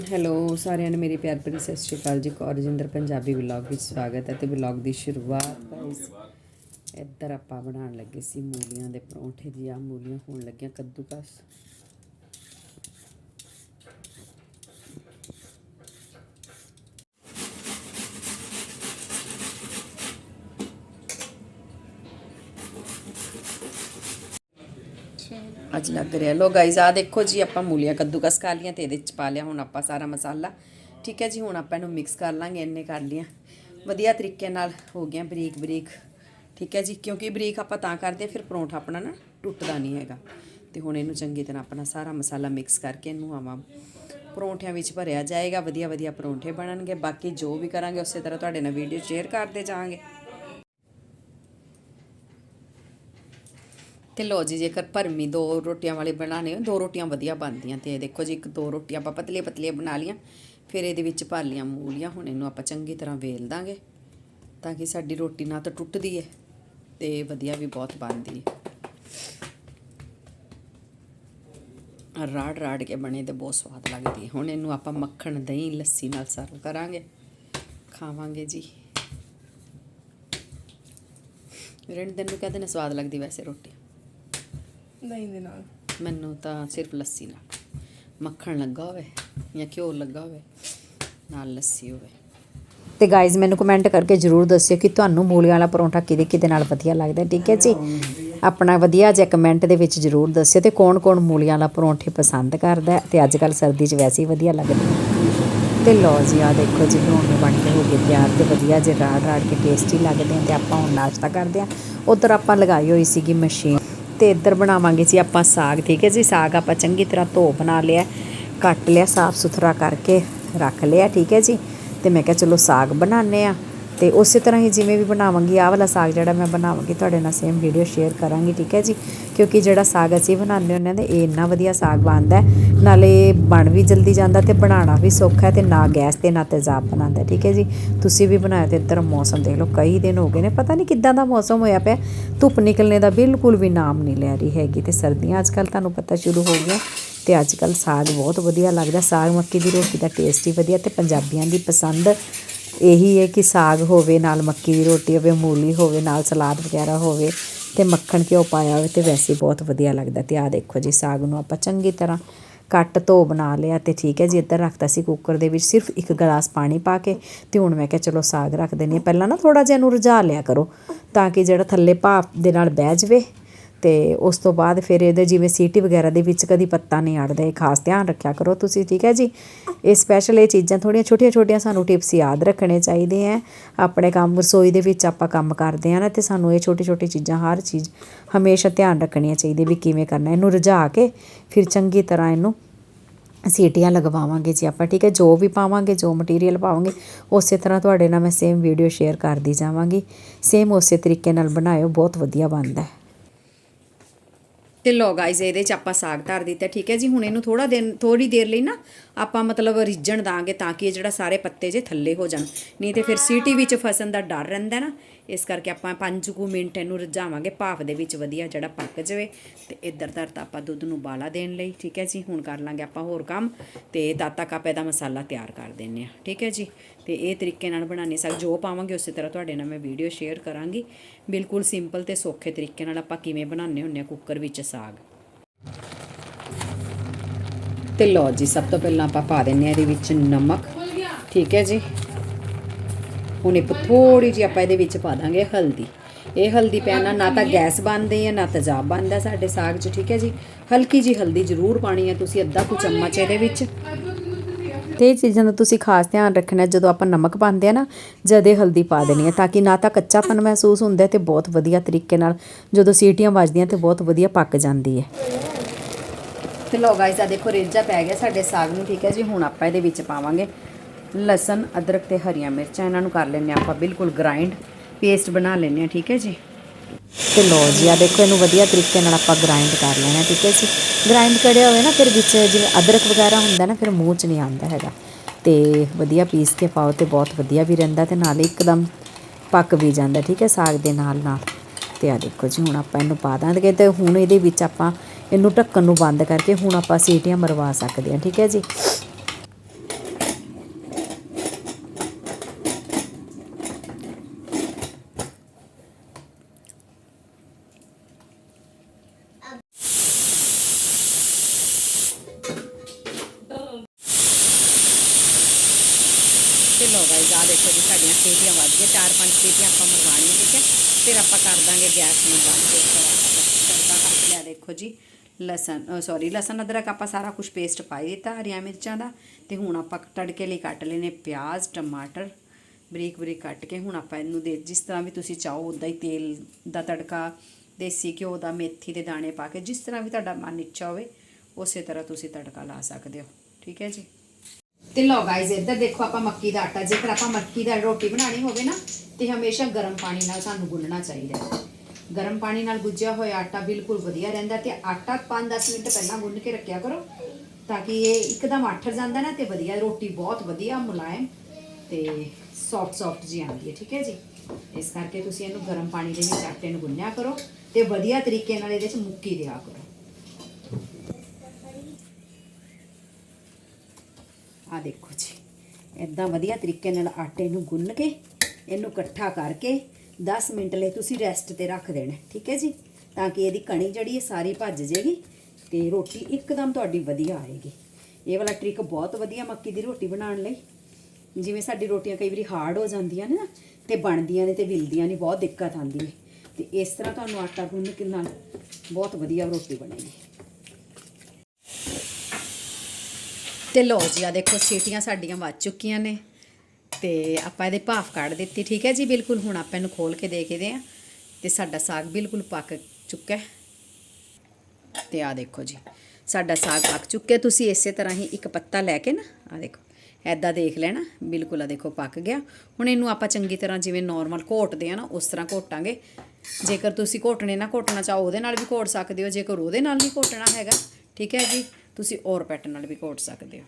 Hello, ਸਾਰਿਆਂ ਨੂੰ ਮੇਰੀ ਪਿਆਰ ਭਰੀ ਸਤਿ ਸ਼੍ਰੀ ਅਕਾਲ ਜੀ। ਕੌਰਜਿੰਦਰ ਪੰਜਾਬੀ ਵਲੌਗ ਵਿੱਚ ਸਵਾਗਤ ਹੈ ਤੇ ਵਲੌਗ ਦੀ ਸ਼ੁਰੂਆਤ ਗਾਇਸ ਇੱਧਰ ਆਪਾਂ ਬਣਾਉਣ ਲੱਗੇ ਸੀ ਮੂਲੀਆਂ ਦੇ ਪਰੌਂਠੇ ਜੀ। ਆ ਮੂਲੀਆਂ ਹੋਣ ਲੱਗੀਆਂ ਕੱਦੂਕਸ। ਅੱਜ ਲੱਗ ਰਿਹਾ। ਲੋ ਗਾਇਜ਼ ਆ ਦੇਖੋ ਜੀ ਆਪਾਂ ਮੂਲੀਆਂ ਕੱਦੂਕਸ ਕਰ ਲੀਆਂ ਤੇ ਇਹਦੇ ਚ ਪਾ ਲਿਆ ਹੁਣ ਆਪਾਂ ਸਾਰਾ ਮਸਾਲਾ। ਠੀਕ ਹੈ ਜੀ ਹੁਣ ਆਪਾਂ ਇਹਨੂੰ ਮਿਕਸ ਕਰ ਲਾਂਗੇ ਇੰਨੇ ਕਰ ਲੀਆਂ ਵਧੀਆ ਤਰੀਕੇ ਨਾਲ ਹੋ ਗਿਆ ਬਰੀਕ ਬਰੀਕ। ਠੀਕ ਹੈ ਜੀ ਕਿਉਂਕਿ ਬਰੀਕ ਆਪਾਂ ਤਾਂ ਕਰਦੇ ਹਾਂ, ਫਿਰ ਪਰੌਂਠਾ ਆਪਣਾ ਨਾ ਟੁੱਟਦਾ ਨਹੀਂ ਹੈਗਾ। ਤੇ ਹੁਣ ਇਹਨੂੰ ਚੰਗੀ ਤਰ੍ਹਾਂ ਆਪਣਾ ਸਾਰਾ ਮਸਾਲਾ ਮਿਕਸ ਕਰਕੇ ਇਹਨੂੰ ਆਵਾਂ। ਪਰੌਂਠਿਆਂ ਵਿੱਚ ਭਰਿਆ ਜਾਏਗਾ ਵਧੀਆ ਵਧੀਆ ਪਰੌਂਠੇ ਬਣਨਗੇ। ਬਾਕੀ ਜੋ ਵੀ ਕਰਾਂਗੇ ਉਸੇ ਤਰ੍ਹਾਂ ਤੁਹਾਡੇ ਨਾਲ ਵੀਡੀਓ ਸ਼ੇਅਰ ਕਰਦੇ ਜਾਵਾਂਗੇ। ਤੇ ਲੋ ਜੀ, ਜੇਕਰ ਭਰਮੀ ਦੋ ਰੋਟੀਆਂ ਵਾਲੇ ਬਣਾਣੇ ਹੋ ਦੋ ਰੋਟੀਆਂ ਵਧੀਆ ਬਣਦੀਆਂ ਤੇ ਦੇਖੋ ਜੀ, ਇੱਕ ਦੋ ਰੋਟੀਆਂ ਆਪਾਂ ਪਤਲੀਆਂ ਪਤਲੀਆਂ ਬਣਾ ਲੀਆਂ ਫਿਰ ਇਹਦੇ ਵਿੱਚ ਭਰ ਲੀਆਂ ਮੂਲੀਆਂ, ਹੁਣ ਇਹਨੂੰ ਆਪਾਂ ਚੰਗੀ ਤਰ੍ਹਾਂ ਵੇਲ ਦਾਂਗੇ ਤਾਂ ਕਿ ਸਾਡੀ ਰੋਟੀ ਨਾ ਤਾਂ ਟੁੱਟਦੀ ਹੈ ਤੇ ਵਧੀਆ ਵੀ ਬਹੁਤ ਬਣਦੀ ਹੈ ਰਾੜ ਰਾੜ ਕੇ ਬਣੇ ਤੇ ਬਹੁਤ ਸਵਾਦ ਲੱਗਦੀ ਹੈ ਹੁਣ ਇਹਨੂੰ ਆਪਾਂ ਮੱਖਣ, ਦਹੀਂ, ਲੱਸੀ ਨਾਲ ਸਰਵ ਕਰਾਂਗੇ। ਖਾਵਾਂਗੇ ਜੀ। ਰਿੰਦ ਨੂੰ ਕਹਿੰਦੇ ਨੇ ਸਵਾਦ ਲੱਗਦੀ ਵੈਸੇ ਰੋਟੀ? ਦਹੀਂ ਦੇ ਨਾਲ। ਮੈਨੂੰ ਤਾਂ ਸਿਰਫ ਲੱਸੀ ਨਾਲ। ਮੱਖਣ ਲੱਗਾ ਹੋਵੇ ਜਾਂ ਘਿਓ ਲੱਗਾ ਹੋਵੇ ਨਾਲ ਲੱਸੀ ਹੋਵੇ। ਤੇ ਗਾਇਜ਼ ਮੈਨੂੰ ਕਮੈਂਟ ਕਰਕੇ ਜਰੂਰ ਦੱਸਿਓ ਕਿ ਤੁਹਾਨੂੰ ਮੂਲੀਆਂ ਵਾਲਾ ਪਰੌਂਠਾ ਕਿਹਦੇ ਕਿਹਦੇ ਨਾਲ ਵਧੀਆ ਲੱਗਦਾ ਠੀਕ ਹੈ ਜੀ? ਆਪਣਾ ਵਧੀਆ ਜਿਹਾ ਕਮੈਂਟ ਦੇ ਵਿੱਚ ਜਰੂਰ ਦੱਸਿਓ ਤੇ ਕੌਣ-ਕੌਣ ਮੂਲੀਆਂ ਵਾਲਾ ਪਰੌਂਠੇ ਪਸੰਦ ਕਰਦਾ ਹੈ। ਤੇ ਅੱਜ ਕੱਲ ਸਰਦੀ 'ਚ ਵੈਸੇ ਹੀ ਵਧੀਆ ਲੱਗਦੇ ਤੇ ਲੋ ਜੀ ਆ ਦੇਖੋ ਜੀ ਪਰੌਂਠੇ ਬਣ ਕੇ ਹੋ ਗਏ ਤਿਆਰ ਤੇ ਵਧੀਆ ਜੇ ਰਾੜ ਰਾੜ ਕੇ ਟੇਸਟੀ ਲੱਗਦੇ ਆ ਤੇ ਆਪਾਂ ਹੁਣ ਨਾਸ਼ਤਾ ਕਰਦੇ ਆ ਉਧਰ ਆਪਾਂ ਲਗਾਈ ਹੋਈ ਸੀਗੀ ਮਸ਼ੀਨ ਤੇ ਇੱਧਰ ਬਣਾਵਾਂਗੇ ਜੀ ਆਪਾਂ ਸਾਗ, ਠੀਕ ਹੈ ਜੀ? ਸਾਗ ਆਪਾਂ ਚੰਗੀ ਤਰ੍ਹਾਂ ਧੋ ਬਣਾ ਲਿਆ, ਕੱਟ ਲਿਆ ਸਾਫ਼ ਸੁਥਰਾ ਕਰਕੇ ਰੱਖ ਲਿਆ, ਠੀਕ ਹੈ ਜੀ? ਤੇ ਮੈਂ ਕਿਹਾ ਚਲੋ ਸਾਗ ਬਣਾਉਂਦੇ ਆ ਤੇ ਉਸੇ ਤਰ੍ਹਾਂ ਹੀ ਜਿਵੇਂ ਵੀ ਬਣਾਵਾਂਗੀ, ਆਹ ਵਾਲਾ ਸਾਗ ਜਿਹੜਾ ਮੈਂ ਬਣਾਵਾਂਗੀ, ਤੁਹਾਡੇ ਨਾਲ ਸੇਮ ਵੀਡੀਓ ਸ਼ੇਅਰ ਕਰਾਂਗੀ, ਠੀਕ ਹੈ ਜੀ? ਕਿਉਂਕਿ ਜਿਹੜਾ ਸਾਗ ਅਸੀਂ ਬਣਾਉਂਦੇ ਹੁੰਦੇ ਹਾਂ ਤੇ ਇਹ ਇੰਨਾ ਵਧੀਆ ਸਾਗ ਬਣਦਾ ਨਾਲੇ ਬਣ ਵੀ ਜਲਦੀ ਜਾਂਦਾ ਤੇ ਬਣਾਉਣਾ ਵੀ ਸੌਖਾ ਹੈ ਤੇ ਨਾ ਗੈਸ ਤੇ ਨਾ ਤੇਜ਼ਾਬ ਬਣਾਉਂਦਾ ਠੀਕ ਹੈ ਜੀ? ਤੁਸੀਂ ਵੀ ਬਣਾਇਆ ਤੇ ਇੱਧਰ ਮੌਸਮ ਦੇਖ ਲਓ, ਕਈ ਦਿਨ ਹੋ ਗਏ ਨੇ, ਪਤਾ ਨਹੀਂ ਕਿੱਦਾਂ ਦਾ ਮੌਸਮ ਹੋਇਆ ਪਿਆ, ਧੁੱਪ ਨਿਕਲਣੇ ਦਾ ਬਿਲਕੁਲ ਵੀ ਨਾਮ ਨਹੀਂ ਲੈ ਰਹੀ ਹੈਗੀ ਤੇ ਸਰਦੀਆਂ ਅੱਜ ਕੱਲ ਤੁਹਾਨੂੰ ਪਤਾ ਸ਼ੁਰੂ ਹੋ ਗਈਆਂ ਤੇ ਅੱਜ ਕੱਲ ਸਾਗ ਬਹੁਤ ਵਧੀਆ ਲੱਗਦਾ, ਸਾਗ ਮੱਕੀ ਦੀ ਰੋਟੀ ਦਾ ਟੇਸਟ ਹੀ ਵਧੀਆ ਤੇ ਪੰਜਾਬੀਆਂ ਦੀ ਪਸੰਦ ਇਹੀ ਹੈ ਕਿ ਸਾਗ ਹੋਵੇ, ਨਾਲ ਮੱਕੀ ਦੀ ਰੋਟੀ ਹੋਵੇ, ਮੂਲੀ ਹੋਵੇ, ਨਾਲ ਸਲਾਦ ਵਗੈਰਾ ਹੋਵੇ ਅਤੇ ਮੱਖਣ ਘਿਓ ਪਾਇਆ ਹੋਵੇ ਤਾਂ ਵੈਸੇ ਬਹੁਤ ਵਧੀਆ ਲੱਗਦਾ ਅਤੇ ਆਹ ਦੇਖੋ ਜੀ ਸਾਗ ਨੂੰ ਆਪਾਂ ਚੰਗੀ ਤਰ੍ਹਾਂ ਕੱਟ ਧੋ ਬਣਾ ਲਿਆ ਅਤੇ ਠੀਕ ਹੈ ਜੀ, ਇੱਧਰ ਰੱਖਤਾ ਸੀ ਕੁੱਕਰ ਦੇ ਵਿੱਚ ਸਿਰਫ ਇੱਕ ਗਲਾਸ ਪਾਣੀ ਪਾ ਕੇ ਅਤੇ ਹੁਣ ਮੈਂ ਕਿਹਾ ਚਲੋ ਸਾਗ ਰੱਖ ਦਿੰਦੀ ਹਾਂ। ਪਹਿਲਾਂ ਨਾ ਥੋੜ੍ਹਾ ਜਿਹਾ ਇਹਨੂੰ ਰਝਾ ਲਿਆ ਕਰੋ ਤਾਂ ਕਿ ਜਿਹੜਾ ਥੱਲੇ ਭਾਪ ਦੇ ਨਾਲ ਬਹਿ ਜਾਵੇ ਤੇ ਉਸ ਤੋਂ ਬਾਅਦ ਫਿਰ ਇਹਦੇ ਜਿਵੇਂ ਸੀਟੀ ਵਗੈਰਾ ਦੇ ਵਿੱਚ ਕਦੀ ਪੱਤਾ ਨਹੀਂ ਅੜਦਾ ਇਹ ਖਾਸ ਧਿਆਨ ਰੱਖਿਆ ਕਰੋ ਤੁਸੀਂ, ਠੀਕ ਹੈ ਜੀ? ਇਹ ਸਪੈਸ਼ਲ ਇਹ ਚੀਜ਼ਾਂ ਥੋੜੀਆਂ ਛੋਟੀਆਂ ਛੋਟੀਆਂ ਸਾਨੂੰ ਟਿਪਸ ਯਾਦ ਰੱਖਣੇ ਚਾਹੀਦੇ ਆ ਆਪਣੇ ਕੰਮ, ਰਸੋਈ ਦੇ ਵਿੱਚ ਆਪਾਂ ਕੰਮ ਕਰਦੇ ਆ ਨਾ, ਤੇ ਸਾਨੂੰ ਇਹ ਛੋਟੀ ਛੋਟੀ ਚੀਜ਼ਾਂ ਹਰ ਚੀਜ਼ ਹਮੇਸ਼ਾ ਧਿਆਨ ਰੱਖਣੀਆਂ ਚਾਹੀਦੀ ਵੀ ਕਿਵੇਂ ਕਰਨਾ, ਇਹਨੂੰ ਰਝਾ ਕੇ ਫਿਰ ਚੰਗੀ ਤਰ੍ਹਾਂ ਇਹਨੂੰ ਸੀਟੀਆਂ ਲਗਵਾਵਾਂਗੇ ਜੀ ਆਪਾਂ, ਠੀਕ ਹੈ? ਜੋ ਵੀ ਪਾਵਾਂਗੇ, ਜੋ ਮਟੀਰੀਅਲ ਪਾਵਾਂਗੇ, ਉਸੇ ਤਰ੍ਹਾਂ ਤੁਹਾਡੇ ਨਾਲ ਮੈਂ ਸੇਮ ਵੀਡੀਓ ਸ਼ੇਅਰ ਕਰਦੀ ਜਾਵਾਂਗੀ। ਸੇਮ ਉਸੇ ਤਰੀਕੇ ਨਾਲ ਬਣਾਇਓ, ਬਹੁਤ ਵਧੀਆ ਬਣਦਾ ਹੈ। ਤੇ ਲੋ ਗਾਇਜ਼ ਇਹਦੇ ਚ ਆਪਾਂ ਸਾਗ ਧਰ ਦਿੱਤਾ, ਠੀਕ ਹੈ ਜੀ? ਹੁਣ ਇਹਨੂੰ ਥੋੜਾ ਦਿਨ ਥੋੜੀ ਦੇਰ ਲਈ ਨਾ ਆਪਾਂ ਮਤਲਬ ਰਿੱਝਣ ਦਾਂਗੇ ਤਾਂ ਕਿ ਇਹ ਜਿਹੜਾ ਸਾਰੇ ਪੱਤੇ ਜੇ ਥੱਲੇ ਹੋ ਜਾਣ। ਨਹੀਂ ਤੇ ਫਿਰ ਸੀਟੀ ਵਿੱਚ ਫਸਣ ਦਾ ਡਰ ਰਹਿੰਦਾ ਨਾ, ਇਸ ਕਰਕੇ ਆਪਾਂ 5 ਕੁ ਮਿੰਟ ਇਹਨੂੰ ਰਿਝਾਵਾਂਗੇ ਭਾਫ ਦੇ ਵਿੱਚ ਵਧੀਆ ਜਿਹੜਾ ਪੱਕ ਜਾਵੇ। ਤੇ ਇੱਧਰ ਧਰਤਾ ਆਪਾਂ ਦੁੱਧ ਨੂੰ ਬਾਲਾ ਦੇਣ ਲਈ, ਠੀਕ ਹੈ ਜੀ? ਹੁਣ ਕਰ ਲਾਂਗੇ ਆਪਾਂ ਹੋਰ ਕੰਮ ਤੇ ਤਾਤਾ ਕਾਪੇ ਦਾ ਮਸਾਲਾ ਤਿਆਰ ਕਰ ਦਿੰਨੇ ਆ ਠੀਕ ਹੈ ਜੀ? ਤੇ ਇਹ ਤਰੀਕੇ ਨਾਲ ਬਣਾਣੀ ਸਾਗ ਜੋ ਪਾਵਾਂਗੇ ਉਸੇ ਤਰ੍ਹਾਂ ਤੁਹਾਡੇ ਨਾਲ ਮੈਂ ਵੀਡੀਓ ਸ਼ੇਅਰ ਕਰਾਂਗੀ। ਬਿਲਕੁਲ ਸਿੰਪਲ ਤੇ ਸੌਖੇ ਤਰੀਕੇ ਨਾਲ ਆਪਾਂ ਕਿਵੇਂ ਬਣਾਉਂਦੇ ਹੁੰਨੇ ਆ ਕੁੱਕਰ ਵਿੱਚ ਸਾਗ। ਤੇ ਲਓ ਜੀ, ਸਭ ਤੋਂ ਪਹਿਲਾਂ ਆਪਾਂ ਪਾ ਦਿੰਨੇ ਆ ਇਹਦੇ ਵਿੱਚ ਨਮਕ। ਠੀਕ ਹੈ ਜੀ? ਹੁਣ ਇੱਕ ਥੋੜੀ ਜਿਹੀ ਆਪਾਂ ਇਹਦੇ ਵਿੱਚ ਪਾ ਦਾਂਗੇ ਹਲਦੀ। ਇਹ ਹਲਦੀ ਪੈਣਾ ਨਾ ਤਾਂ ਗੈਸ ਬਣਦੀ ਹੈ ਨਾ ਤੇਜ਼ਾਬ ਬਣਦਾ ਸਾਡੇ ਸਾਗ 'ਚ, ਠੀਕ ਹੈ ਜੀ? ਹਲਕੀ ਜੀ ਹਲਦੀ ਜ਼ਰੂਰ ਪਾਣੀ ਹੈ ਤੁਸੀਂ, ਅੱਧਾ ਕੁ ਚਮਚ ਇਹਦੇ ਵਿੱਚ। ਤੇ ਇਹ ਚੀਜ਼ਾਂ ਦਾ ਤੁਸੀਂ ਖਾਸ ਧਿਆਨ ਰੱਖਣਾ ਜਦੋਂ ਆਪਾਂ ਨਮਕ ਪਾਉਂਦੇ ਆ ਨਾ ਜਦੇ ਹਲਦੀ ਪਾ ਦੇਣੀ ਹੈ ਤਾਂ ਕਿ ਨਾ ਤਾਂ ਕੱਚਾਪਨ ਮਹਿਸੂਸ ਹੁੰਦਾ ਹੈ ਤੇ ਬਹੁਤ ਵਧੀਆ ਤਰੀਕੇ ਨਾਲ ਜਦੋਂ ਸੀਟੀਆਂ ਵੱਜਦੀਆਂ ਤੇ ਬਹੁਤ ਵਧੀਆ ਪੱਕ ਜਾਂਦੀ ਹੈ। ਤੇ ਲੋ ਗਾਇਸ ਆ ਦੇਖੋ ਰੇਜਾ ਪੈ ਗਿਆ ਸਾਡੇ ਸਾਗ ਨੂੰ, ਠੀਕ ਹੈ ਜੀ, ਹੁਣ ਆਪਾਂ ਇਹਦੇ ਵਿੱਚ ਪਾਵਾਂਗੇ ਲਸਣ, ਅਦਰਕ ਤੇ ਹਰੀਆਂ ਮਿਰਚਾਂ। ਇਹਨਾਂ ਨੂੰ ਕਰ ਲੈਂਦੇ ਹਾਂ ਆਪਾਂ ਬਿਲਕੁਲ ਗ੍ਰਾਈਂਡ ਪੇਸਟ ਬਣਾ ਲੈਂਦੇ ਹਾਂ, ਠੀਕ ਹੈ ਜੀ। ਤੇ ਲੋ ਜੀ ਆ ਦੇਖੋ ਇਹਨੂੰ ਵਧੀਆ ਤਰੀਕੇ ਨਾਲ ਆਪਾਂ ਗ੍ਰਾਈਂਡ ਕਰ ਲੈਣਾ, ਠੀਕ ਹੈ ਜੀ? ਗ੍ਰਾਈਂਡ ਕਰਿਆ ਹੋਵੇ ਨਾ, ਫਿਰ ਵਿੱਚ ਜਿਵੇਂ ਅਦਰਕ ਵਗੈਰਾ ਹੁੰਦਾ ਨਾ, ਫਿਰ ਮੂੰਹ 'ਚ ਨਹੀਂ ਆਉਂਦਾ ਹੈਗਾ। ਤੇ ਵਧੀਆ ਪੀਸ ਕੇ ਪਾਓ ਤੇ ਬਹੁਤ ਵਧੀਆ ਵੀ ਰਹਿੰਦਾ ਤੇ ਨਾਲ ਇੱਕਦਮ ਪੱਕ ਵੀ ਜਾਂਦਾ, ਠੀਕ ਹੈ, ਸਾਗ ਦੇ ਨਾਲ ਨਾਲ। ਤੇ ਆ ਦੇਖੋ ਜੀ, ਹੁਣ ਆਪਾਂ ਇਹਨੂੰ ਪਾ ਦਾਂਗੇ ਤੇ ਹੁਣ ਇਹਦੇ ਵਿੱਚ ਆਪਾਂ ਇਹਨੂੰ ਢੱਕਣ ਨੂੰ ਬੰਦ ਕਰਕੇ ਹੁਣ ਆਪਾਂ ਸੀਟੀਆਂ ਮਰਵਾ ਸਕਦੇ ਹਾਂ, ਠੀਕ ਹੈ ਜੀ? ਲੋ ਗਾਇਸ ਆ ਦੇਖੋ ਜੀ, ਸਾਡੀਆਂ ਸੀਟੀਆਂ ਵੱਜ ਗਈਆਂ, ਚਾਰ ਪੰਜ ਸੀਟੀਆਂ ਆਪਾਂ ਮਰਵਾਉਣੀਆਂ, ਠੀਕ ਹੈ? ਫਿਰ ਆਪਾਂ ਕਰ ਦਾਂਗੇ ਗੈਸ ਨੂੰ ਬੰਦ ਤੇ ਫਿਰ ਤੜਕਾ ਕੱਟ ਲਿਆ, ਦੇਖੋ ਜੀ, ਲਸਣ ਸੌਰੀ ਲਸਣ, ਅਦਰਕ, ਆਪਾਂ ਸਾਰਾ ਕੁਝ ਪੇਸਟ ਪਾਈ ਦਿੱਤਾ ਹਰੀਆਂ ਮਿਰਚਾਂ ਦਾ ਤੇ ਹੁਣ ਆਪਾਂ ਤੜਕੇ ਲਈ ਕੱਟ ਲੈਨੇ ਪਿਆਜ਼, ਟਮਾਟਰ, ਬਰੀਕ ਬਰੀਕ ਕੱਟ ਕੇ, ਹੁਣ ਆਪਾਂ ਇਹਨੂੰ ਦੇ, ਜਿਸ ਤਰ੍ਹਾਂ ਵੀ ਤੁਸੀਂ ਚਾਹੋ ਉਦਾਂ ਹੀ ਤੇਲ ਦਾ ਤੜਕਾ, ਦੇਸੀ ਘਿਓ ਦਾ, ਮੇਥੀ ਦੇ ਦਾਣੇ ਪਾ ਕੇ, ਜਿਸ ਤਰ੍ਹਾਂ ਵੀ ਤੁਹਾਡਾ ਮਨ ਇੱਛਾ ਹੋਵੇ, ਉਸੇ ਤਰ੍ਹਾਂ ਤੁਸੀਂ ਤੜਕਾ ਲਾ ਸਕਦੇ ਹੋ, ਠੀਕ ਹੈ ਜੀ? ਤੇ ਲੋ ਗਾਇਜ਼ ਇੱਧਰ ਦੇਖੋ ਆਪਾਂ ਮੱਕੀ ਦਾ ਆਟਾ। ਜੇਕਰ ਆਪਾਂ ਮੱਕੀ ਦਾ ਰੋਟੀ ਬਣਾਣੀ ਹੋਵੇ ਨਾ, ਤੇ ਹਮੇਸ਼ਾ ਗਰਮ ਪਾਣੀ ਨਾਲ ਸਾਨੂੰ ਗੁੰਨਣਾ ਚਾਹੀਦਾ ਹੈ। ਗਰਮ ਪਾਣੀ ਨਾਲ ਗੁੱਜਿਆ ਹੋਇਆ ਆਟਾ ਬਿਲਕੁਲ ਵਧੀਆ ਰਹਿੰਦਾ ਤੇ ਆਟਾ 5-10 ਮਿੰਟ ਪਹਿਲਾਂ ਗੁੰਨ ਕੇ ਰੱਖਿਆ ਕਰੋ, ਤਾਂ ਕਿ ਇਹ ਇੱਕਦਮ ਆਠਰ ਜਾਂਦਾ ਨਾ ਤੇ ਵਧੀਆ ਰੋਟੀ ਬਹੁਤ ਵਧੀਆ ਮੁਲਾਇਮ ਤੇ ਸੌਫਟ ਸੌਫਟ ਜੀ ਆਉਂਦੀ ਹੈ, ਠੀਕ ਹੈ ਜੀ? ਇਸ ਕਰਕੇ ਤੁਸੀਂ ਇਹਨੂੰ ਗਰਮ ਪਾਣੀ ਦੇ ਵਿੱਚ ਆਟੇ ਨੂੰ ਗੁੰਨਿਆ ਕਰੋ ਤੇ ਵਧੀਆ ਤਰੀਕੇ ਨਾਲ ਇਹਦੇ ਵਿੱਚ ਮੁੱਕੀ ਦਿਆ ਕਰੋ। ਆ ਦੇਖੋ ਜੀ ਇਦਾਂ ਵਧੀਆ ਤਰੀਕੇ ਨਾਲ ਆਟੇ ਨੂੰ ਗੁੰਨ ਕੇ ਇਹਨੂੰ ਇਕੱਠਾ ਕਰਕੇ 10 ਮਿੰਟ ਲਈ ਤੁਸੀਂ ਰੈਸਟ ਤੇ ਰੱਖ ਦੇਣਾ, ਠੀਕ ਹੈ ਜੀ? ਤਾਂ ਕਿ ਇਹਦੀ ਕਣੀ ਜਿਹੜੀ ਹੈ ਸਾਰੀ ਭੱਜ ਜੇਗੀ ਤੇ ਰੋਟੀ ਇੱਕਦਮ ਤੁਹਾਡੀ ਵਧੀਆ ਆਏਗੀ। ਇਹ ਵਾਲਾ ਟ੍ਰਿਕ ਬਹੁਤ ਵਧੀਆ ਮੱਕੀ ਦੀ ਰੋਟੀ ਬਣਾਉਣ ਲਈ। ਜਿਵੇਂ ਸਾਡੀ ਰੋਟੀਆਂ ਕਈ ਵਾਰੀ ਹਾਰਡ ਹੋ ਜਾਂਦੀਆਂ ਨੇ ਨਾ, ਤੇ ਬਣਦੀਆਂ ਨੇ ਤੇ ਵਿਲਦੀਆਂ ਨੇ, ਬਹੁਤ ਦਿੱਕਤ ਆਉਂਦੀ ਹੈ। ਤੇ ਇਸ ਤਰ੍ਹਾਂ ਤੁਹਾਨੂੰ ਆਟਾ ਗੁੰਨ ਕੇ ਨਾਲ ਬਹੁਤ ਵਧੀਆ ਰੋਟੀ ਬਣੇਗੀ। ਤੇ ਲੋ ਜੀ ਆ ਦੇਖੋ, ਸੀਟੀਆਂ ਸਾਡੀਆਂ ਵੱਜ ਚੁੱਕੀਆਂ ਨੇ ਤੇ ਆਪਾਂ ਇਹਦੇ ਭਾਫ ਕੱਢ ਦਿੱਤੀ, ਠੀਕ ਹੈ ਜੀ? ਬਿਲਕੁਲ ਹੁਣ ਆਪਾਂ ਇਹਨੂੰ ਖੋਲ ਕੇ ਦੇਖਦੇ ਆ ਤੇ ਸਾਡਾ ਸਾਗ ਬਿਲਕੁਲ ਪੱਕ ਚੁੱਕਾ ਹੈ। ਤੇ ਆ ਦੇਖੋ ਜੀ, ਸਾਡਾ ਸਾਗ ਪੱਕ ਚੁੱਕਿਆ। ਤੁਸੀਂ ਇਸੇ ਤਰ੍ਹਾਂ ਹੀ ਇੱਕ ਪੱਤਾ ਲੈ ਕੇ ਨਾ ਆ ਦੇਖੋ ਐਦਾਂ ਦੇਖ ਲੈਣਾ, ਬਿਲਕੁਲ ਆ ਦੇਖੋ ਪੱਕ ਗਿਆ। ਹੁਣ ਇਹਨੂੰ ਆਪਾਂ ਚੰਗੀ ਤਰ੍ਹਾਂ ਜਿਵੇਂ ਨਾਰਮਲ ਘੋਟਦੇ ਆ ਨਾ, ਉਸ ਤਰ੍ਹਾਂ ਘੋਟਾਂਗੇ। ਜੇਕਰ ਤੁਸੀਂ ਘੋਟਣੇ ਨਾ ਘੋਟਣਾ ਚਾਹੋ, ਉਹਦੇ ਨਾਲ ਵੀ ਘੋਟ ਸਕਦੇ ਹੋ, ਜੇਕਰ ਉਹਦੇ ਨਾਲ ਨਹੀਂ ਘੋਟਣਾ ਹੈਗਾ, ਠੀਕ ਹੈ ਜੀ? ਤੁਸੀਂ ਔਰ ਪੈਟ ਨਾਲ ਵੀ ਘੋਟ ਸਕਦੇ ਹੋ।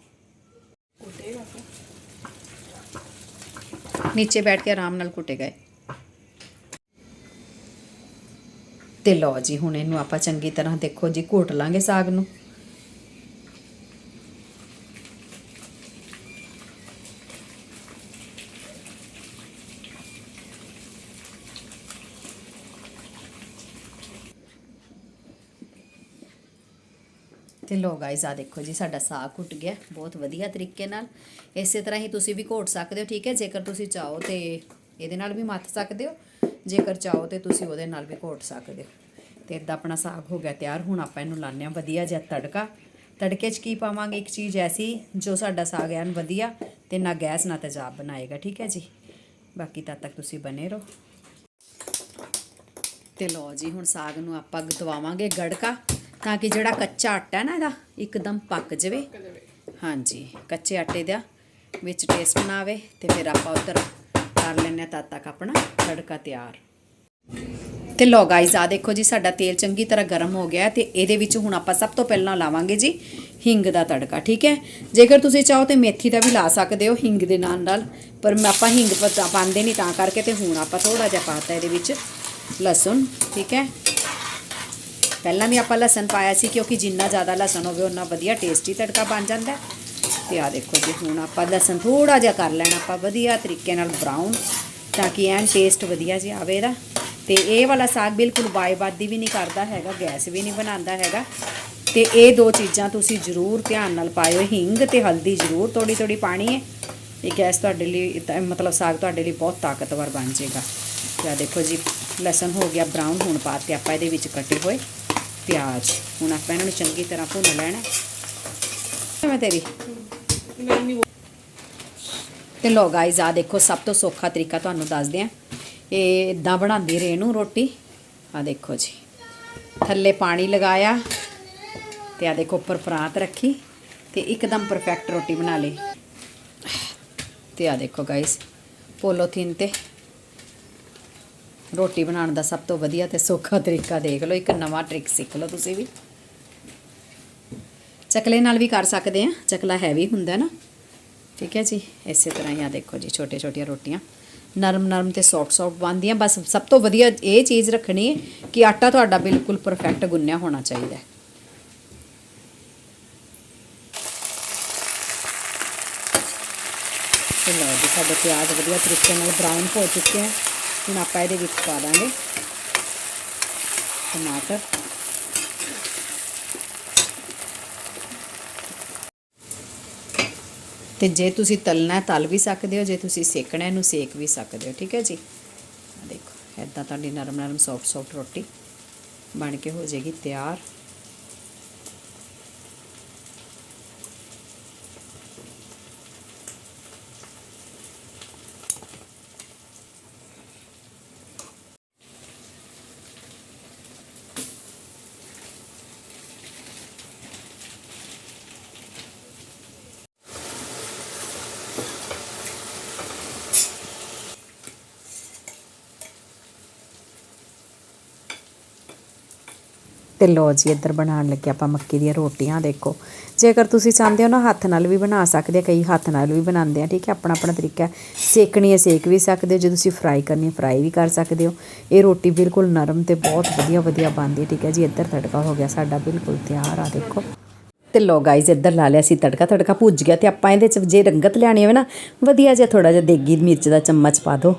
ਨੀਚੇ ਬੈਠ ਕੇ ਆਰਾਮ ਨਾਲ ਕੁੱਟੇ ਗਏ। ਤੇ ਲਓ ਜੀ ਹੁਣ ਇਹਨੂੰ ਆਪਾਂ ਚੰਗੀ ਤਰ੍ਹਾਂ ਦੇਖੋ ਜੀ ਘੋਟ ਲਾਂਗੇ ਸਾਗ ਨੂੰ। ਤੇ ਲੋ ਗਾਇਸ ਆ ਦੇਖੋ ਜੀ, ਸਾਡਾ ਸਾਗ ਘੁੱਟ ਗਿਆ, ਬਹੁਤ ਵਧੀਆ ਤਰੀਕੇ ਨਾਲ। ਇਸੇ ਤਰ੍ਹਾਂ ਹੀ ਤੁਸੀਂ ਵੀ ਘੋਟ ਸਕਦੇ ਹੋ, ਠੀਕ ਹੈ? ਜੇਕਰ ਤੁਸੀਂ ਚਾਹੋ ਤੇ ਇਹਦੇ ਨਾਲ ਵੀ ਮੱਥ ਸਕਦੇ ਹੋ, ਜੇਕਰ ਚਾਹੋ ਤੇ ਤੁਸੀਂ ਉਹਦੇ ਨਾਲ ਵੀ ਘੋਟ ਸਕਦੇ ਹੋ। ਤੇ ਇਦਾਂ ਆਪਣਾ ਸਾਗ ਹੋ ਗਿਆ ਤਿਆਰ, ਹੁਣ ਆਪਾਂ ਇਹਨੂੰ ਲਾਉਂਦੇ ਹਾਂ ਵਧੀਆ ਜਿਹਾ ਤੜਕਾ। ਤੜਕੇ 'ਚ ਕੀ ਪਾਵਾਂਗੇ? ਇੱਕ ਚੀਜ਼ ਐਸੀ ਜੋ ਸਾਡਾ ਸਾਗ ਐਨ ਵਧੀਆ ਤੇ ਨਾ ਗੈਸ, ਨਾ ਤੇਜ਼ਾਬ ਬਣਾਏਗਾ, ਠੀਕ ਹੈ ਜੀ? ਬਾਕੀ ਤਦ ਤੱਕ ਤੁਸੀਂ ਬਨੇ ਰਹੋ। ਤੇ ਲਓ ਜੀ, ਹੁਣ ਸਾਗ ਨੂੰ ਆਪਾਂ ਦਵਾਵਾਂਗੇ ਗੜਕਾ। ਤਾਂ ਕਿ ਜਿਹੜਾ ਕੱਚਾ ਆਟਾ ਹੈ ਨਾ ਇਹਦਾ ਇੱਕਦਮ ਪੱਕ ਜਾਵੇ। ਹਾਂਜੀ ਕੱਚੇ ਆਟੇ ਦਾ ਵਿੱਚ ਟੇਸਟ ਨਾ ਆਵੇ ਤੇ ਫਿਰ ਆਪਾਂ ਉਧਰ ਕਰ ਹਾਂ ਤਦ ਤੱਕ ਆਪਣਾ ਤੜਕਾ ਤਿਆਰ। ਤੇ ਲੋ ਗਾਇਜ਼ ਆ ਦੇਖੋ ਜੀ ਸਾਡਾ ਤੇਲ ਚੰਗੀ ਤਰ੍ਹਾਂ ਗਰਮ ਹੋ ਗਿਆ ਤੇ ਇਹਦੇ ਵਿੱਚ ਹੁਣ ਆਪਾਂ ਸਭ ਤੋਂ ਪਹਿਲਾਂ ਲਾਵਾਂਗੇ ਜੀ ਹਿੰਗ ਦਾ ਤੜਕਾ ਠੀਕ ਹੈ? ਜੇਕਰ ਤੁਸੀਂ ਚਾਹੋ ਤੇ ਮੇਥੀ ਦਾ ਵੀ ਲਾ ਸਕਦੇ ਹੋ ਹਿੰਗ ਦੇ ਨਾਲ ਨਾਲ ਪਰ ਮੈਂ ਆਪਾਂ ਹਿੰਗ ਪਾਉਂਦੇ ਨਹੀਂ ਤਾਂ ਕਰਕੇ ਤੇ ਹੁਣ ਆਪਾਂ ਥੋੜਾ ਜਿਹਾ ਪਾਤਾ ਇਹਦੇ ਵਿੱਚ ਲਸਣ ਠੀਕ ਹੈ? ਪਹਿਲਾਂ ਵੀ ਆਪਾਂ ਲਸਣ ਪਾਇਆ ਸੀ ਕਿਉਂਕਿ ਜਿੰਨਾ ਜ਼ਿਆਦਾ ਲਸਣ ਹੋਵੇ ਉਨਾ ਵਧੀਆ ਟੇਸਟੀ ਤੜਕਾ ਬਣ ਜਾਂਦਾ ਹੈ। ਤੇ ਆ ਦੇਖੋ ਜੀ, ਹੁਣ ਆਪਾਂ ਲਸਣ ਥੋੜਾ ਜਿਹਾ ਕਰ ਲੈਣਾ, ਆਪਾਂ ਵਧੀਆ ਤਰੀਕੇ ਨਾਲ ਬਰਾਊਨ ਤਾਂ ਕਿ ਐਨ ਟੇਸਟ ਵਧੀਆ ਜੀ ਆਵੇ ਇਹਦਾ। ਤੇ ਇਹ ਵਾਲਾ ਸਾਗ ਬਿਲਕੁਲ ਬਾਈਬਾਦੀ ਵੀ ਨਹੀਂ ਕਰਦਾ ਹੈਗਾ, ਗੈਸ ਵੀ ਨਹੀਂ ਬਣਾਉਂਦਾ ਹੈਗਾ। ਤੇ ਇਹ ਦੋ ਚੀਜ਼ਾਂ ਤੁਸੀਂ ਜ਼ਰੂਰ ਧਿਆਨ ਨਾਲ ਪਾਇਓ, ਹਿੰਗ ਤੇ ਹਲਦੀ ਜ਼ਰੂਰ ਥੋੜੀ ਥੋੜੀ ਪਾਣੀ ਹੈ। ਇਹ ਗੈਸ ਤੁਹਾਡੇ ਲਈ ਮਤਲਬ ਸਾਗ ਤੁਹਾਡੇ ਲਈ ਬਹੁਤ ਤਾਕਤਵਰ ਬਣ ਜਾਏਗਾ। ਤੇ ਆ ਦੇਖੋ ਜੀ, ਲਸਣ ਹੋ ਗਿਆ ਬਰਾਊਨ ਹੁਣ ਪਾਤੇ ਆਪਾਂ ਇਹਦੇ ਵਿੱਚ ਕੱਟੇ ਹੋਏ। ਪਿਆਜ਼। ਹੁਣ ਆਪਾਂ ਇਹਨਾਂ ਨੂੰ ਚੰਗੀ ਤਰ੍ਹਾਂ ਭੁੰਨ ਲੈਣਾ। ਮੈਂ ਤੇਰੀ? ਮੈਂ ਨਹੀਂ ਤੇ ਲੋ ਗਾਇਜ਼ ਆ ਦੇਖੋ, ਸਭ ਤੋਂ ਸੌਖਾ ਤਰੀਕਾ ਤੁਹਾਨੂੰ ਦੱਸਦੇ ਆ ਇਹ ਇਦਾਂ ਬਣਾਉਂਦੀ ਰੇ ਨੂੰ ਰੋਟੀ। ਆ ਦੇਖੋ ਜੀ। ਥੱਲੇ ਪਾਣੀ ਲਗਾਇਆ ਤੇ ਆ ਦੇਖੋ, ਉੱਪਰ ਪਰਾਤ ਰੱਖੀ ਤੇ ਇੱਕਦਮ ਪਰਫੈਕਟ ਰੋਟੀ ਬਣਾ ਲਈ। ਤੇ ਆ ਦੇਖੋ ਗਾਇਜ਼ ਪੋਲੋਥੀਨ ਤੇ ਰੋਟੀ ਬਣਾਉਣ ਦਾ ਸਭ ਤੋਂ ਵਧੀਆ ਤੇ ਸੌਖਾ ਤਰੀਕਾ ਦੇਖ ਲਓ, ਇੱਕ ਨਵਾਂ ਟ੍ਰਿਕ ਸਿੱਖ ਲਓ ਤੁਸੀਂ ਵੀ। ਚਕਲੇ ਨਾਲ ਵੀ ਕਰ ਸਕਦੇ ਆ, ਚਕਲਾ ਹੈਵੀ ਹੁੰਦਾ ਨਾ। ਠੀਕ ਹੈ ਜੀ, ਇਸੇ ਤਰ੍ਹਾਂ ਹੀ ਆ ਦੇਖੋ ਜੀ ਛੋਟੇ ਛੋਟੀਆਂ ਰੋਟੀਆਂ। ਨਰਮ ਨਰਮ ਤੇ ਸੌਫਟ ਸੌਫਟ ਬਣਦੀਆਂ, ਬਸ ਸਭ ਤੋਂ ਵਧੀਆ ਇਹ ਚੀਜ਼ ਰੱਖਣੀ ਹੈ ਕਿ ਆਟਾ ਤੁਹਾਡਾ ਬਿਲਕੁਲ ਪਰਫੈਕਟ ਗੁੰਨਿਆ ਹੋਣਾ ਚਾਹੀਦਾ ਹੈ। ਤੇ ਜੀ, ਸਾਡੇ ਪਿਆਜ਼ ਵਧੀਆ ਤਰੀਕੇ ਨਾਲ ਬਰਾਊਨ ਹੋ ਚੁੱਕੇ ਆ। ਹੁਣ ਆਪਾਂ ਇਹਦੇ ਵਿੱਚ ਪਾ ਦਾਂਗੇ ਟਮਾਟਰ। ਤੇ ਜੇ ਤੁਸੀਂ ਤਲਣਾ ਤਲ ਵੀ ਸਕਦੇ ਹੋ, ਜੇ ਤੁਸੀਂ ਸੇਕਣਾ ਇਹਨੂੰ ਸੇਕ ਵੀ ਸਕਦੇ ਹੋ, ਠੀਕ ਹੈ ਜੀ? ਦੇਖੋ ਐਦਾਂ ਤੁਹਾਡੀ ਨਰਮ ਨਰਮ ਸੌਫਟ ਸੌਫਟ ਰੋਟੀ ਬਣ ਕੇ ਹੋ ਜਾਏਗੀ ਤਿਆਰ। ਤੇ ਲੋ ਜੀ, ਇੱਧਰ ਬਣਾਉਣ ਲੱਗੇ ਆਪਾਂ ਮੱਕੀ ਦੀਆਂ ਰੋਟੀਆਂ, ਦੇਖੋ। ਜੇਕਰ ਤੁਸੀਂ ਚਾਹੁੰਦੇ ਹੋ ਨਾ ਹੱਥ ਨਾਲ ਵੀ ਬਣਾ ਸਕਦੇ ਆ, ਕਈ ਹੱਥ ਨਾਲ ਵੀ ਬਣਾਉਂਦੇ ਆ, ਠੀਕ ਹੈ, ਆਪਣਾ ਆਪਣਾ ਤਰੀਕਾ ਸੇਕਣੀ ਹੈ, ਸੇਕ ਵੀ ਸਕਦੇ ਹੋ, ਜੇ ਤੁਸੀਂ ਫਰਾਈ ਕਰਨੀ ਹੈ ਫਰਾਈ ਵੀ ਕਰ ਸਕਦੇ ਹੋ। ਇਹ ਰੋਟੀ ਬਿਲਕੁਲ ਨਰਮ ਤੇ ਬਹੁਤ ਵਧੀਆ ਵਧੀਆ ਬਣਦੀ ਹੈ, ਠੀਕ ਹੈ ਜੀ। ਇੱਧਰ ਤੜਕਾ ਹੋ ਗਿਆ ਸਾਡਾ, ਬਿਲਕੁਲ ਤਿਆਰ ਆ, ਦੇਖੋ। ਤੇ ਲੋ ਗਾਈਜ਼ ਇੱਧਰ ਲਾ ਲਿਆ ਸੀ ਤੜਕਾ ਤੜਕਾ ਭੁੱਜ ਗਿਆ ਤੇ ਆਪਾਂ ਇਹਦੇ ਚ ਜੇ ਰੰਗਤ ਲਿਆਣੀ ਹੋਵੇ ਨਾ, ਵਧੀਆ ਜਿਹਾ ਥੋੜਾ ਜਿਹਾ ਦੇਗੀ ਮਿਰਚ ਦਾ ਚਮਚ ਪਾ ਦਿਓ।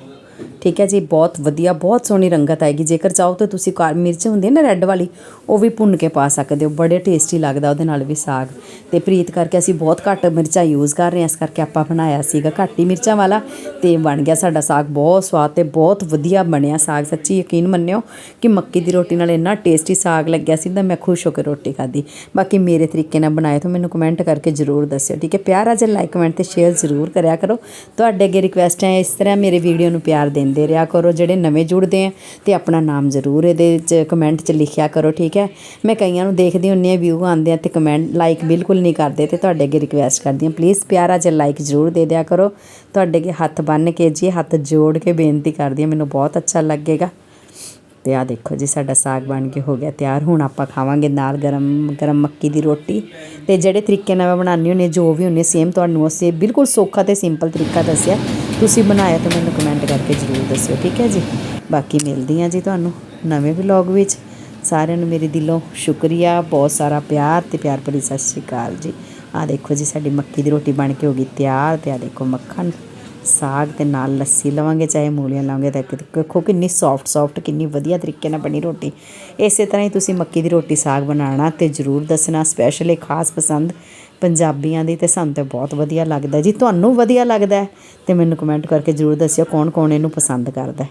ਠੀਕ ਹੈ ਜੀ, ਬਹੁਤ ਵਧੀਆ, ਬਹੁਤ ਸੋਹਣੀ ਰੰਗਤ ਆਏਗੀ। ਜੇਕਰ ਚਾਹੋ ਤਾਂ ਤੁਸੀਂ ਕਾਲ ਮਿਰਚ ਹੁੰਦੀ ਹੈ ਨਾ ਰੈੱਡ ਵਾਲੀ, ਉਹ ਵੀ ਭੁੰਨ ਕੇ ਪਾ ਸਕਦੇ ਹੋ। ਬੜੇ ਟੇਸਟੀ ਲੱਗਦਾ ਉਹਦੇ ਨਾਲ ਵੀ ਸਾਗ। ਤੇ ਪ੍ਰੀਤ ਕਰਕੇ ਅਸੀਂ ਬਹੁਤ ਘੱਟ ਮਿਰਚਾਂ ਯੂਜ਼ ਕਰ ਰਹੇ ਹਾਂ। ਇਸ ਕਰਕੇ ਆਪਾਂ ਬਣਾਇਆ ਸੀਗਾ ਘੱਟ ਹੀ ਮਿਰਚਾਂ ਵਾਲਾ ਤੇ ਬਣ ਗਿਆ ਸਾਡਾ ਸਾਗ। ਬਹੁਤ ਸਵਾਦ ਤੇ ਬਹੁਤ ਵਧੀਆ ਬਣਿਆ ਸਾਗ। ਸੱਚੀ ਯਕੀਨ ਮੰਨਿਓ ਕਿ ਮੱਕੀ ਦੀ ਰੋਟੀ ਨਾਲ ਇੰਨਾ ਟੇਸਟੀ ਸਾਗ ਲੱਗਿਆ ਸੀ ਤਾਂ ਮੈਂ ਖੁਸ਼ ਹੋ ਕੇ ਰੋਟੀ ਖਾਧੀ। ਬਾਕੀ ਮੇਰੇ ਤਰੀਕੇ ਨਾਲ ਬਣਾਏ ਤਾਂ ਮੈਨੂੰ ਕਮੈਂਟ ਕਰਕੇ ਜ਼ਰੂਰ ਦੱਸਿਓ, ਠੀਕ ਹੈ? ਪਿਆਰਾ ਜਿਹਾ ਲਾਈਕ ਕਮੈਂਟ ਤੇ ਸ਼ੇਅਰ ਜ਼ਰੂਰ ਕਰਿਆ ਕਰੋ। ਤੁਹਾਡੇ ਅੱਗੇ ਰਿਕੁਐਸਟ ਹੈ, ਇਸ ਤਰ੍ਹਾਂ ਮੇਰੇ ਵੀਡੀਓ ਨੂੰ ਪਿਆਰ ਦਿੰਦੇ ਰਿਹਾ ਕਰੋ, ਜਿਹੜੇ ਨਵੇਂ ਜੁੜਦੇ ਆ, ਤੇ ਆਪਣਾ ਨਾਮ ਜ਼ਰੂਰ ਇਹਦੇ ਵਿੱਚ ਕਮੈਂਟ 'ਚ ਲਿਖਿਆ ਕਰੋ, ਠੀਕ ਹੈ? ਮੈਂ ਕਈਆਂ ਨੂੰ ਦੇਖਦੀ ਹੁੰਨੀ ਆ ਵਿਊ ਆਉਂਦੇ ਆ ਤੇ ਕਮੈਂਟ ਲਾਈਕ ਬਿਲਕੁਲ ਨਹੀਂ ਕਰਦੇ ਤੇ ਤੁਹਾਡੇ ਅੱਗੇ ਰਿਕਵੈਸਟ ਕਰਦੀ ਹਾਂ। ਪਲੀਜ਼ ਪਿਆਰਾ ਜਿਹਾ ਲਾਈਕ ਜ਼ਰੂਰ ਦੇ ਦਿਆ ਕਰੋ। ਤੁਹਾਡੇ ਅੱਗੇ ਹੱਥ ਬੰਨ੍ਹ ਕੇ ਜੀ, ਹੱਥ ਜੋੜ ਕੇ ਬੇਨਤੀ ਕਰਦੀ ਹਾਂ, ਮੈਨੂੰ ਬਹੁਤ ਅੱਛਾ ਲੱਗੇਗਾ। ਤੇ ਆ ਦੇਖੋ ਜੀ ਸਾਡਾ ਸਾਗ ਬਣ ਕੇ ਹੋ ਗਿਆ ਤਿਆਰ। ਹੁਣ ਆਪਾਂ ਖਾਵਾਂਗੇ ਨਾਲ ਗਰਮ ਗਰਮ ਮੱਕੀ ਦੀ ਰੋਟੀ। ਤੇ ਜਿਹੜੇ ਤਰੀਕੇ ਨਾਲ ਮੈਂ ਬਣਾਉਂਦੀ ਹੁੰਦੀ ਹਾਂ, ਜੋ ਵੀ ਹੁੰਦੀ ਸੇਮ ਤੁਹਾਨੂੰ ਉਸੇ ਬਿਲਕੁਲ ਸੌਖਾ ਤੇ ਸਿੰਪਲ ਤਰੀਕਾ ਦੱਸਿਆ। ਤੁਸੀਂ ਬਣਾਇਆ ਤਾਂ ਮੈਨੂੰ ਕਮੈਂਟ ਕਰਕੇ ਜ਼ਰੂਰ ਦੱਸਿਓ ਠੀਕ ਹੈ ਜੀ? ਬਾਕੀ ਮਿਲਦੀ ਹਾਂ ਜੀ ਤੁਹਾਨੂੰ ਨਵੇਂ ਵਲੌਗ ਵਿੱਚ। ਸਾਰਿਆਂ ਨੂੰ ਮੇਰੇ ਦਿਲੋਂ ਸ਼ੁਕਰੀਆ ਬਹੁਤ ਸਾਰਾ ਪਿਆਰ ਤੇ ਪਿਆਰ ਭਰੀ ਸਤਿ ਸ਼੍ਰੀ ਅਕਾਲ ਜੀ। ਆ ਦੇਖੋ ਜੀ ਸਾਡੀ ਮੱਕੀ ਦੀ ਰੋਟੀ ਬਣ ਕੇ ਹੋ ਗਈ ਤਿਆਰ ਤੇ ਆ ਦੇਖੋ ਮੱਖਣ। ਸਾਗ ਤੇ ਨਾਲ ਲੱਸੀ ਲਵਾਂਗੇ, ਚਾਹੇ ਮੂਲੀਆਂ ਲਵਾਂਗੇ ਤਾਂ ਕਿ- ਦੇਖੋ ਕਿੰਨੀ ਸੌਫਟ ਸੌਫਟ ਕਿੰਨੀ ਵਧੀਆ ਤਰੀਕੇ ਨਾਲ ਬਣੀ ਰੋਟੀ। ਇਸੇ ਤਰ੍ਹਾਂ ਹੀ ਤੁਸੀਂ ਮੱਕੀ ਦੀ ਰੋਟੀ ਸਾਗ ਬਣਾਉਣਾ ਤੇ ਜਰੂਰ ਦੱਸਣਾ ਸਪੈਸ਼ਲ ਇਹ ਖਾਸ ਪਸੰਦ ਪੰਜਾਬੀਆਂ ਦੀ ਤੇ ਸਾਨੂੰ ਤੇ ਬਹੁਤ ਵਧੀਆ ਲੱਗਦਾ ਜੀ, ਤੁਹਾਨੂੰ ਵਧੀਆ ਲੱਗਦਾ ਹੈ ਤੇ ਮੈਨੂੰ ਕਮੈਂਟ ਕਰਕੇ ਜਰੂਰ ਦੱਸਿਓ ਕੌਣ ਕੌਣ ਇਹਨੂੰ ਪਸੰਦ ਕਰਦਾ